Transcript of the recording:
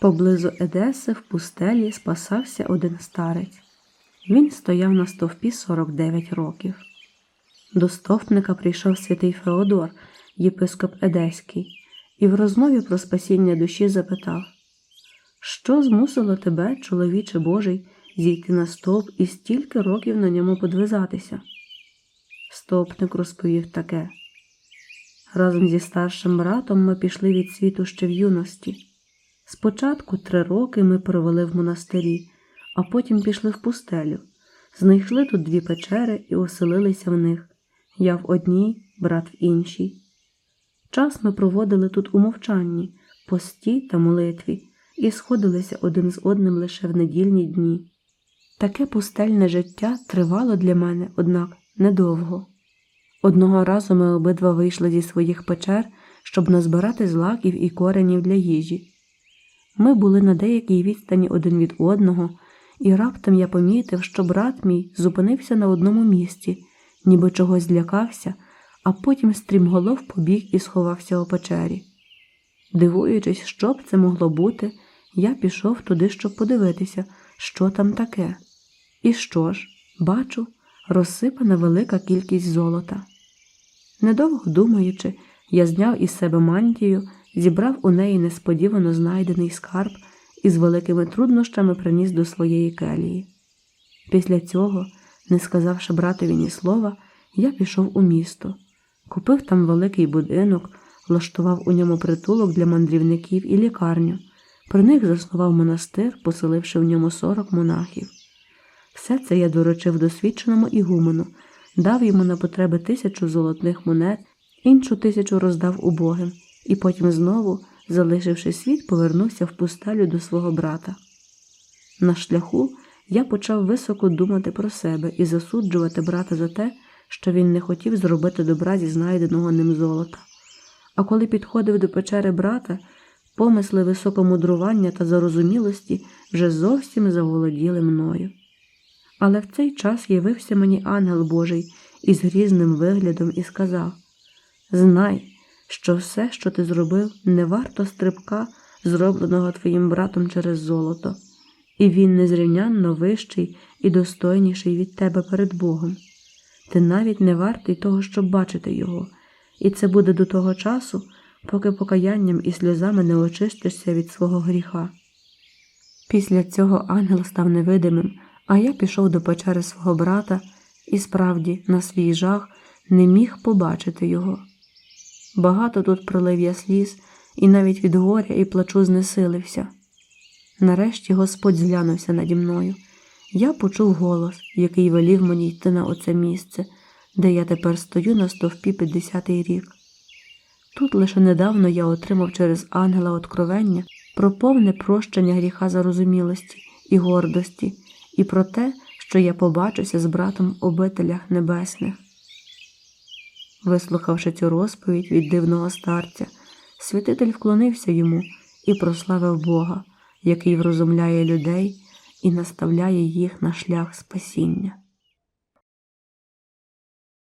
Поблизу Едеси в пустелі спасався один старець. Він стояв на стовпі 49 років. До стовпника прийшов святий Феодор, єпископ Едеський, і в розмові про спасіння душі запитав: Що змусило тебе, чоловіче Божий, зійти на стовп і стільки років на ньому подвизатися? Стовпник розповів таке. Разом зі старшим братом ми пішли від світу ще в юності. Спочатку три роки ми провели в монастирі, а потім пішли в пустелю. Знайшли тут дві печери і оселилися в них. Я в одній, брат в іншій. Час ми проводили тут у мовчанні, пості та молитві, і сходилися один з одним лише в недільні дні. Таке пустельне життя тривало для мене, однак, недовго. Одного разу ми обидва вийшли зі своїх печер, щоб назбирати злаків і коренів для їжі. Ми були на деякій відстані один від одного, і раптом я помітив, що брат мій зупинився на одному місці, ніби чогось злякався, а потім стрімголов побіг і сховався у печері. Дивуючись, що б це могло бути, я пішов туди, щоб подивитися, що там таке. І що ж, бачу, розсипана велика кількість золота. Недовго думаючи, я зняв із себе мантію, зібрав у неї несподівано знайдений скарб і з великими труднощами приніс до своєї келії. Після цього, не сказавши братові ні слова, я пішов у місто, купив там великий будинок, влаштував у ньому притулок для мандрівників і лікарню, при них заснував монастир, поселивши в ньому сорок монахів. Все це я доручив досвідченому ігумену, дав йому на потреби тисячу золотих монет, іншу тисячу роздав убогим, і потім знову, залишивши світ, повернувся в пустелю до свого брата. На шляху я почав високо думати про себе і засуджувати брата за те, що він не хотів зробити добра зі знайденого ним золота. А коли підходив до печери брата, помисли високомудрування та зарозумілості вже зовсім заволоділи мною. Але в цей час явився мені ангел Божий із грізним виглядом і сказав: Знай, що все, що ти зробив, не варто стрибка, зробленого твоїм братом через золото, і він незрівнянно вищий і достойніший від тебе перед Богом. Ти навіть не вартий того, щоб бачити його, і це буде до того часу, поки покаянням і сльозами не очистишся від свого гріха. Після цього ангел став невидимим, а я пішов до печери свого брата і справді, на свій жах, не міг побачити його. Багато тут пролив я сліз і навіть від горя і плачу знесилився. Нарешті Господь зглянувся наді мною. Я почув голос, який велів мені йти на оце місце, де я тепер стою на стовпі 50-й рік. Тут лише недавно я отримав через ангела откровення про повне прощення гріха зарозумілості і гордості, і про те, що я побачуся з братом в обителях небесних. Вислухавши цю розповідь від дивного старця, святитель вклонився йому і прославив Бога, який врозумляє людей і наставляє їх на шлях спасіння.